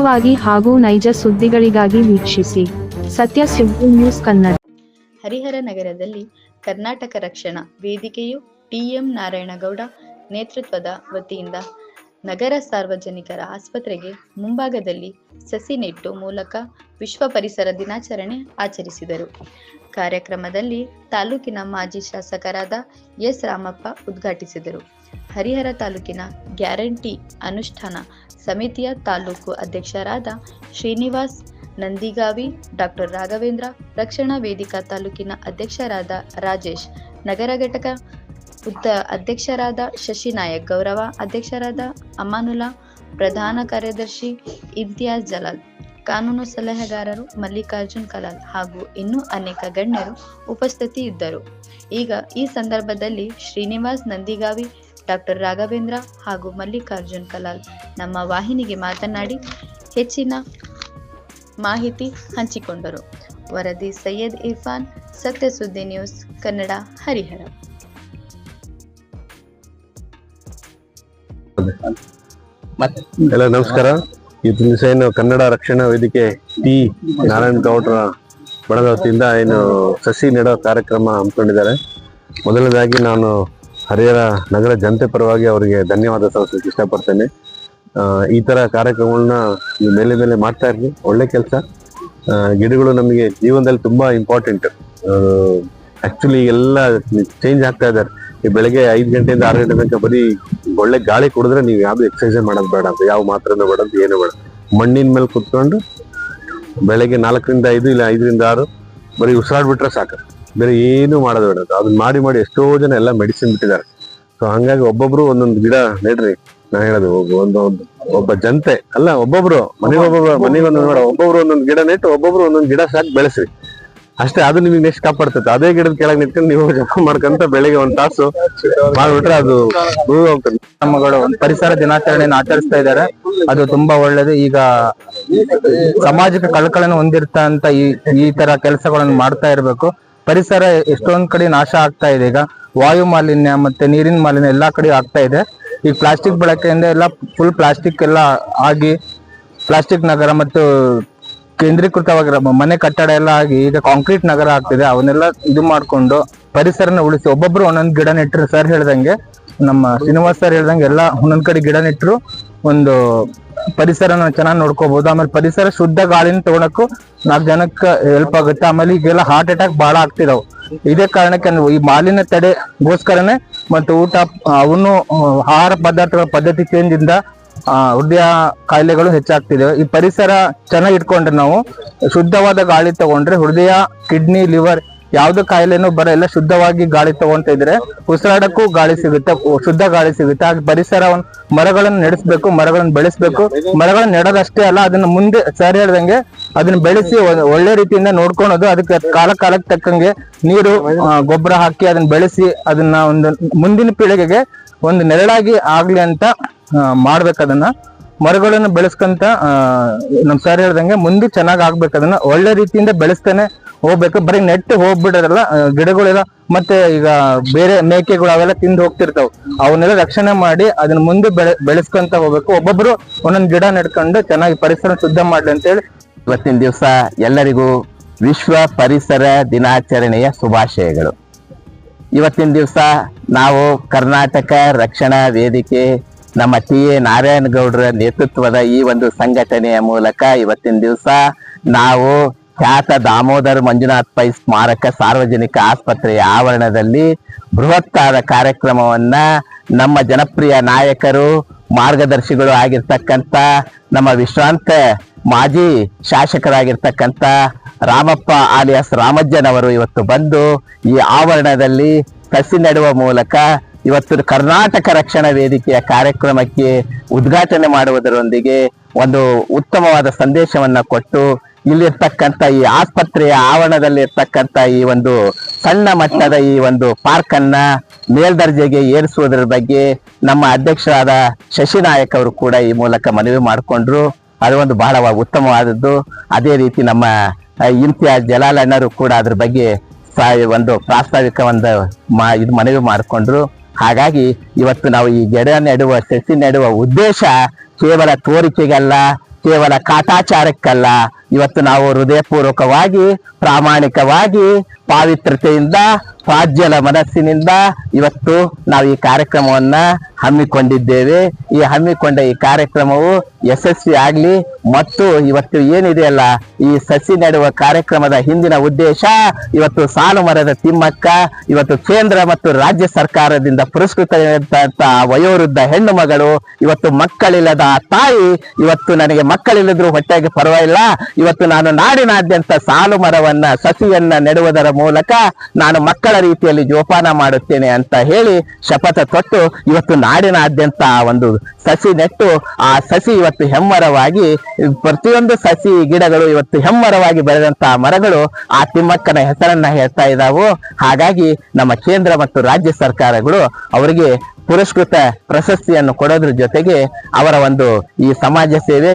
ವಾಗಿ ಹಾಗೂ ನೈಜ ಸುದ್ದಿಗಳಿಗಾಗಿ ವೀಕ್ಷಿಸಿ. ಸತ್ಯ ಸುದ್ದಿ ನ್ಯೂಸ್ ಕನ್ನಡ. ಹರಿಹರ ನಗರದಲ್ಲಿ ಕರ್ನಾಟಕ ರಕ್ಷಣಾ ವೇದಿಕೆಯು ಟಿಎಂ ನಾರಾಯಣಗೌಡ ನೇತೃತ್ವದ ವತಿಯಿಂದ ನಗರ ಸಾರ್ವಜನಿಕರ ಆಸ್ಪತ್ರೆಗೆ ಮುಂಭಾಗದಲ್ಲಿ ಸಸಿ ನೆಟ್ಟು ಮೂಲಕ ವಿಶ್ವ ಪರಿಸರ ದಿನಾಚರಣೆ ಆಚರಿಸಿದರು. ಕಾರ್ಯಕ್ರಮದಲ್ಲಿ ತಾಲೂಕಿನ ಮಾಜಿ ಶಾಸಕರಾದ ಎಸ್ ರಾಮಪ್ಪ ಉದ್ಘಾಟಿಸಿದರು. ಹರಿಹರ ತಾಲೂಕಿನ ಗ್ಯಾರಂಟಿ ಅನುಷ್ಠಾನ ಸಮಿತಿಯ ತಾಲೂಕು ಅಧ್ಯಕ್ಷರಾದ ಶ್ರೀನಿವಾಸ್ ನಂದಿಗಾವಿ, ಡಾಕ್ಟರ್ ರಾಘವೇಂದ್ರ, ರಕ್ಷಣಾ ವೇದಿಕಾ ತಾಲೂಕಿನ ಅಧ್ಯಕ್ಷರಾದ ರಾಜೇಶ್, ನಗರ ಘಟಕ ಉತ್ತ ಅಧ್ಯಕ್ಷರಾದ ಶಶಿನಾಯಕ್ ಗೌರವ, ಅಧ್ಯಕ್ಷರಾದ ಅಮಾನುಲ್ಲಾ ಪ್ರಧಾನ ಕಾರ್ಯದರ್ಶಿ ಇಮ್ತಿಯಾಜ್ ಜಲಾಲ್, ಕಾನೂನು ಸಲಹೆಗಾರರು ಮಲ್ಲಿಕಾರ್ಜುನ್ ಕಲಾಲ್ ಹಾಗೂ ಇನ್ನೂ ಅನೇಕ ಗಣ್ಯರು ಉಪಸ್ಥಿತಿ ಇದ್ದರು ಈಗ ಈ ಸಂದರ್ಭದಲ್ಲಿ ಶ್ರೀನಿವಾಸ್ ನಂದಿಗಾವಿ ಡಾಕ್ಟರ್ ರಾಘವೇಂದ್ರ ಹಾಗೂ ಮಲ್ಲಿಕಾರ್ಜುನ್ ಕಲಾಲ್ ನಮ್ಮ ವಾಹಿನಿಗೆ ಮಾತನಾಡಿ ಹೆಚ್ಚಿನ ಮಾಹಿತಿ ಹಂಚಿಕೊಂಡರು. ವರದಿ ಸೈಯದ್ ಇರ್ಫಾನ್ ಸತ್ಯ ಸುದ್ದಿ ನ್ಯೂಸ್, ಕನ್ನಡ, ಹರಿಹರ. ಎಲ್ಲ ನಮಸ್ಕಾರ. ದಿವಸ ಕನ್ನಡ ರಕ್ಷಣಾ ವೇದಿಕೆ ಟಿ ನಾರಾಯಣ ಗೌಡ್ರ ಬಣದ ವತಿಯಿಂದ ಏನು ಸಸಿ ನೆಡೋ ಕಾರ್ಯಕ್ರಮ ಹಮ್ಮಿಕೊಂಡಿದ್ದಾರೆ. ಮೊದಲನೇದಾಗಿ ನಾನು ಹರಿಹರ ನಗರ ಜನತೆ ಪರವಾಗಿ ಅವರಿಗೆ ಧನ್ಯವಾದ ಸಲ್ಲಿಸಲಿಕ್ಕೆ ಇಷ್ಟಪಡ್ತೇನೆ. ಈ ತರ ಕಾರ್ಯಕ್ರಮಗಳನ್ನ ನೀವು ಮೇಲೆ ಮೇಲೆ ಮಾಡ್ತಾ ಇರಲಿ. ಒಳ್ಳೆ ಕೆಲಸ. ಗಿಡಗಳು ನಮಗೆ ಜೀವನದಲ್ಲಿ ತುಂಬಾ ಇಂಪಾರ್ಟೆಂಟ್ ಆ್ಯಕ್ಚುಲಿ ಎಲ್ಲ ಚೇಂಜ್ ಆಗ್ತಾ ಇದ್ದಾರೆ. ಈ ಬೆಳಗ್ಗೆ ಐದು ಗಂಟೆಯಿಂದ ಆರು ಗಂಟೆ ತನಕ ಬರೀ ಒಳ್ಳೆ ಗಾಳಿ ಕುಡಿದ್ರೆ ನೀವು ಯಾವುದು ಎಕ್ಸರ್ಸೈಸ್ ಮಾಡೋದು ಬೇಡ ಅಂತ, ಯಾವ ಮಾತ್ರನೂ ಬೇಡ ಅಂತ ಏನು ಬೇಡ. ಮಣ್ಣಿನ ಮೇಲೆ ಕುತ್ಕೊಂಡು ಬೆಳಗ್ಗೆ ನಾಲ್ಕರಿಂದ ಐದು ಇಲ್ಲ ಐದರಿಂದ ಆರು ಬರೀ ಉಸಿರಾಡ್ಬಿಟ್ರೆ ಸಾಕು. ಬೇರೆ ಏನು ಮಾಡೋದು ಬೇಡ. ಅದನ್ನ ಮಾಡಿ ಮಾಡಿ ಎಷ್ಟೋ ಜನ ಎಲ್ಲ ಮೆಡಿಸಿನ್ ಬಿಟ್ಟಿದ್ದಾರೆ. ಸೊ ಹಂಗಾಗಿ ಒಬ್ಬೊಬ್ರು ಒಂದೊಂದು ಗಿಡ ನೆಡ್ರಿ. ನಾ ಹೇಳೋದು, ಒಬ್ಬ ಒಂದು ಒಂದು- ಒಬ್ಬ ಜನತೆ ಅಲ್ಲ, ಒಬ್ಬೊಬ್ರು ಮನೆಗೊಬ್ಬೊಬ್ರು ಮನೆಗೆ ಒಂದೊಂದು ಬೇಡ. ಒಬ್ಬೊಬ್ರು ಒಂದೊಂದು ಗಿಡ ನೆಟ್ಟು, ಒಬ್ಬೊಬ್ರು ಒಂದೊಂದು ಗಿಡ ಸಾಕು ಬೆಳೆಸ್ರಿ. ಅಷ್ಟೇ, ಅದು ನಿಮ್ಗೆ ನೆಕ್ಸ್ಟ್ ಕಾಪಾಡ್ತೈತೆ. ಅದೇ ಗಿಡದ ಕೆಳಗೆ ನಿಂತ್ಕೊಂಡು ನೀವು ಜಪ ಮಾಡ್ಕೊಂತ ಬೆಳಿಗ್ಗೆ ಒಂದ್ ತಾಸು ಮಾಡ್ಬಿಟ್ರೆ ಅದು ಹೋಗ್ತದೆ ನಮ್ಮಗಳು ಪರಿಸರ ದಿನಾಚರಣೆಯನ್ನು ಆಚರಿಸ್ತಾ ಇದ್ದಾರೆ. ಅದು ತುಂಬಾ ಒಳ್ಳೇದು. ಈಗ ಸಮಾಜಕ್ಕೆ ಕಳಕಳನ್ನು ಹೊಂದಿರ್ತಂತ ಈ ಈ ತರ ಕೆಲಸಗಳನ್ನು ಮಾಡ್ತಾ ಇರಬೇಕು. ಪರಿಸರ ಎಷ್ಟೊಂದ್ ಕಡೆ ನಾಶ ಆಗ್ತಾ ಇದೆ. ಈಗ ವಾಯು ಮಾಲಿನ್ಯ ಮತ್ತೆ ನೀರಿನ ಮಾಲಿನ್ಯ ಎಲ್ಲಾ ಕಡೆ ಆಗ್ತಾ ಇದೆ. ಈ ಪ್ಲಾಸ್ಟಿಕ್ ಬಳಕೆಯಿಂದ ಎಲ್ಲ ಫುಲ್ ಪ್ಲಾಸ್ಟಿಕ್ ಎಲ್ಲ ಆಗಿ ಪ್ಲಾಸ್ಟಿಕ್ ನಗರ ಮತ್ತು ಕೇಂದ್ರೀಕೃತವಾಗಿರೋ ಮನೆ ಕಟ್ಟಡ ಎಲ್ಲ ಆಗಿ ಈಗ ಕಾಂಕ್ರೀಟ್ ನಗರ ಆಗ್ತಿದೆ. ಅವನ್ನೆಲ್ಲ ಇದು ಮಾಡ್ಕೊಂಡು ಪರಿಸರನ ಉಳಿಸಿ, ಒಬ್ಬೊಬ್ರು ಒಂದೊಂದು ಗಿಡ ನೆಟ್ಟರು ಸರ್ ಹೇಳ್ದಂಗೆ ನಮ್ಮ ಶ್ರೀನಿವಾಸ್ ಸರ್ ಹೇಳ್ದಂಗೆ ಎಲ್ಲ ಒಂದೊಂದ್ ಕಡೆ ಗಿಡ ನೆಟ್ಟರು ಒಂದು ಪರಿಸರನ ಚೆನ್ನಾಗಿ ನೋಡ್ಕೋಬಹುದು ಆಮೇಲೆ ಪರಿಸರ ಶುದ್ಧ ಗಾಳಿನ ತಗೊಳಕ್ಕೂ ನಾಲ್ಕು ಜನಕ್ಕೆ ಹೆಲ್ಪ್ ಆಗುತ್ತೆ. ಆಮೇಲೆ ಈಗೆಲ್ಲ ಹಾರ್ಟ್ ಅಟ್ಯಾಕ್ ಬಹಳ ಆಗ್ತಿದಾವ್. ಇದೇ ಕಾರಣಕ್ಕೆ ಈ ಮಾಲಿನ್ಯ ತಡೆಗೋಸ್ಕರನೇ ಮತ್ತು ಊಟ ಅವನು ಆಹಾರ ಪದಾರ್ಥಗಳ ಪದ್ಧತಿ ಚೇಂಜ್ ಇಂದ ಹೃದಯ ಕಾಯಿಲೆಗಳು ಹೆಚ್ಚಾಗ್ತಿದೆ. ಈ ಪರಿಸರ ಚೆನ್ನಾಗಿ ಇಟ್ಕೊಂಡ್ರೆ ನಾವು ಶುದ್ಧವಾದ ಗಾಳಿ ತಗೊಂಡ್ರೆ ಹೃದಯ ಕಿಡ್ನಿ ಲಿವರ್ ಯಾವ್ದು ಕಾಯಿಲೆನೂ ಬರಲ್ಲ, ಶುದ್ಧವಾಗಿ ಗಾಳಿ ತಗೊಂತ ಇದ್ರೆ ಉಸಿರಾಡಕ್ಕೂ ಗಾಳಿ ಸಿಗುತ್ತೆ, ಶುದ್ಧ ಗಾಳಿ ಸಿಗುತ್ತೆ. ಹಾಗೆ ಪರಿಸರವನ್ನು ಮರಗಳನ್ನು ನೆಡೆಸ್ಬೇಕು, ಮರಗಳನ್ನು ಬೆಳೆಸ್ಬೇಕು. ಮರಗಳನ್ನ ನೆಡೋದಷ್ಟೇ ಅಲ್ಲ, ಅದನ್ನ ಮುಂದೆ ಸರಿ ಹೇಳ್ದಂಗೆ ಅದನ್ನ ಬೆಳೆಸಿ ಒಳ್ಳೆ ರೀತಿಯಿಂದ ನೋಡ್ಕೊಳೋದು. ಅದಕ್ಕೆ ಕಾಲ, ಕಾಲಕ್ಕೆ ತಕ್ಕಂಗೆ ನೀರು ಗೊಬ್ಬರ ಹಾಕಿ ಅದನ್ನ ಬೆಳೆಸಿ ಅದನ್ನ ಒಂದು ಮುಂದಿನ ಪೀಳಿಗೆಗೆ ಒಂದು ನೆರಳಾಗಿ ಆಗ್ಲಿ ಅಂತ ಮಾಡ್ಬೇಕದನ್ನ ಮರಗಳನ್ನು ಬೆಳೆಸ್ಕೊಂತ ನಮ್ಮ ನಮ್ ಸರ್ ಹೇಳ್ದಂಗೆ ಮುಂದೆ ಚೆನ್ನಾಗಿ ಆಗ್ಬೇಕು. ಅದನ್ನ ಒಳ್ಳೆ ರೀತಿಯಿಂದ ಬೆಳೆಸ್ತಾನೆ ಹೋಗ್ಬೇಕು. ಬರೀ ನೆಟ್ಟು ಹೋಗ್ಬಿಡೋದಲ್ಲ ಗಿಡಗಳೆಲ್ಲ, ಮತ್ತೆ ಈಗ ಬೇರೆ ಮೇಕೆಗಳು ಅವೆಲ್ಲ ತಿಂದು ಹೋಗ್ತಿರ್ತಾವ. ಅವನ್ನೆಲ್ಲ ರಕ್ಷಣೆ ಮಾಡಿ ಅದನ್ನ ಮುಂದೆ ಬೆಳೆ, ಬೆಳೆಸ್ಕೊಂತ ಹೋಗ್ಬೇಕು. ಒಬ್ಬೊಬ್ರು ಒಂದೊಂದು ಗಿಡ ನೆಡ್ಕೊಂಡು ಚೆನ್ನಾಗಿ ಪರಿಸರ ಶುದ್ಧ ಮಾಡ್ಲಿ ಅಂತೇಳಿ ಇವತ್ತಿನ ದಿವಸ ಎಲ್ಲರಿಗೂ ವಿಶ್ವ ಪರಿಸರ ದಿನಾಚರಣೆಯ ಶುಭಾಶಯಗಳು. ಇವತ್ತಿನ ದಿವಸ ನಾವು ಕರ್ನಾಟಕ ರಕ್ಷಣಾ ವೇದಿಕೆ ನಮ್ಮ ಟಿ ಎ ನಾರಾಯಣಗೌಡರ ನೇತೃತ್ವದ ಈ ಒಂದು ಸಂಘಟನೆಯ ಮೂಲಕ ಇವತ್ತಿನ ದಿವಸ ನಾವು ಖ್ಯಾತ ದಾಮೋದರ ಮಂಜುನಾಥ್ ಪೈ ಸ್ಮಾರಕ ಸಾರ್ವಜನಿಕ ಆಸ್ಪತ್ರೆಯ ಆವರಣದಲ್ಲಿ ಬೃಹತ್ತಾದ ಕಾರ್ಯಕ್ರಮವನ್ನ ನಮ್ಮ ಜನಪ್ರಿಯ ನಾಯಕರು, ಮಾರ್ಗದರ್ಶಿಗಳು ಆಗಿರ್ತಕ್ಕಂಥ ನಮ್ಮ ವಿಶ್ರಾಂತ ಮಾಜಿ ಶಾಸಕರಾಗಿರ್ತಕ್ಕಂಥ ರಾಮಪ್ಪ ಆಲಿಯಾಸ್ ರಾಮಜ್ಜನವರು ಇವತ್ತು ಬಂದು ಈ ಆವರಣದಲ್ಲಿ ಸಸಿ ನೆಡುವ ಮೂಲಕ ಇವತ್ತು ಕರ್ನಾಟಕ ರಕ್ಷಣಾ ವೇದಿಕೆಯ ಕಾರ್ಯಕ್ರಮಕ್ಕೆ ಉದ್ಘಾಟನೆ ಮಾಡುವುದರೊಂದಿಗೆ ಒಂದು ಉತ್ತಮವಾದ ಸಂದೇಶವನ್ನ ಕೊಟ್ಟು ಇಲ್ಲಿರ್ತಕ್ಕಂಥ ಈ ಆಸ್ಪತ್ರೆಯ ಆವರಣದಲ್ಲಿ ಇರ್ತಕ್ಕಂಥ ಈ ಒಂದು ಸಣ್ಣ ಮಟ್ಟದ ಈ ಒಂದು ಪಾರ್ಕ್ ಅನ್ನ ಮೇಲ್ದರ್ಜೆಗೆ ಏರಿಸುವುದರ ಬಗ್ಗೆ ನಮ್ಮ ಅಧ್ಯಕ್ಷರಾದ ಶಶಿನಾಯಕ್ ಅವರು ಕೂಡ ಈ ಮೂಲಕ ಮನವಿ ಮಾಡಿಕೊಂಡ್ರು. ಅದು ಒಂದು ಬಹಳ ಉತ್ತಮವಾದದ್ದು. ಅದೇ ರೀತಿ ನಮ್ಮ ಇಮ್ತಿಯಾಜ್ ಜಲಾಲ್ ಅಣ್ಣರು ಕೂಡ ಅದ್ರ ಬಗ್ಗೆ ಒಂದು ಪ್ರಾಸ್ತಾವಿಕ ಒಂದು ಮಾ, ಇದು ಮನವಿ ಮಾಡಿಕೊಂಡ್ರು. ಹಾಗಾಗಿ ಇವತ್ತು ನಾವು ಈ ಗಿಡ ನೆಡುವ ಸಸಿ ನೆಡುವ ಉದ್ದೇಶ ಕೇವಲ ತೋರಿಕೆಗಲ್ಲ ಕೇವಲ ಕಾಟಾಚಾರಕ್ಕಲ್ಲ. ಇವತ್ತು ನಾವು ಹೃದಯಪೂರ್ವಕವಾಗಿ, ಪ್ರಾಮಾಣಿಕವಾಗಿ ಪಾವಿತ್ರತೆಯಿಂದ ಪ್ರಾಜ್ಯಲ ಮನಸ್ಸಿನಿಂದ ಇವತ್ತು ನಾವು ಈ ಕಾರ್ಯಕ್ರಮವನ್ನ ಹಮ್ಮಿಕೊಂಡಿದ್ದೇವೆ. ಈ ಹಮ್ಮಿಕೊಂಡ ಈ ಕಾರ್ಯಕ್ರಮವು ಯಶಸ್ವಿ ಆಗ್ಲಿ ಮತ್ತು ಇವತ್ತು ಏನಿದೆಯಲ್ಲ ಈ ಸಸಿ ನೆಡುವ ಕಾರ್ಯಕ್ರಮದ ಹಿಂದಿನ ಉದ್ದೇಶ ಇವತ್ತು ಸಾಲು ಮರದ ತಿಮ್ಮಕ್ಕ, ಇವತ್ತು ಕೇಂದ್ರ ಮತ್ತು ರಾಜ್ಯ ಸರ್ಕಾರದಿಂದ ಪುರಸ್ಕೃತ ವಯೋವೃದ್ಧ ಹೆಣ್ಣು ಮಗಳು, ಇವತ್ತು ಮಕ್ಕಳಿಲ್ಲದ ತಾಯಿ, ಇವತ್ತು ನನಗೆ ಮಕ್ಕಳಿಲ್ಲದ್ರೂ ಹೊಟ್ಟೆಗೆ ಪರವಾಗಿಲ್ಲ. ಇವತ್ತು ನಾನು ನಾಡಿನಾದ್ಯಂತ ಸಾಲು ಮರವನ್ನ, ಸಸಿಯನ್ನ ನೆಡುವುದರ ಮೂಲಕ ನಾನು ಮಕ್ಕಳ ರೀತಿಯಲ್ಲಿ ಜೋಪಾನ ಮಾಡುತ್ತೇನೆ ಅಂತ ಹೇಳಿ ಶಪಥ ತೊಟ್ಟು ಇವತ್ತು ನಾಡಿನಾದ್ಯಂತ ಆ ಒಂದು ಸಸಿ ನೆಟ್ಟು, ಆ ಸಸಿ ಇವತ್ತು ಹೆಮ್ಮರವಾಗಿ, ಪ್ರತಿಯೊಂದು ಸಸಿ ಗಿಡಗಳು ಇವತ್ತು ಹೆಮ್ಮರವಾಗಿ ಬೆಳೆದಂತಹ ಮರಗಳು ಆ ತಿಮ್ಮಕ್ಕನ ಹೆಸರನ್ನ ಹೇಳ್ತಾ ಇದ್ದಾವು ಹಾಗಾಗಿ ನಮ್ಮ ಕೇಂದ್ರ ಮತ್ತು ರಾಜ್ಯ ಸರ್ಕಾರಗಳು ಅವರಿಗೆ ಪುರಸ್ಕೃತ ಪ್ರಶಸ್ತಿಯನ್ನು ಕೊಡೋದ್ರ ಜೊತೆಗೆ ಅವರ ಒಂದು ಈ ಸಮಾಜ ಸೇವೆ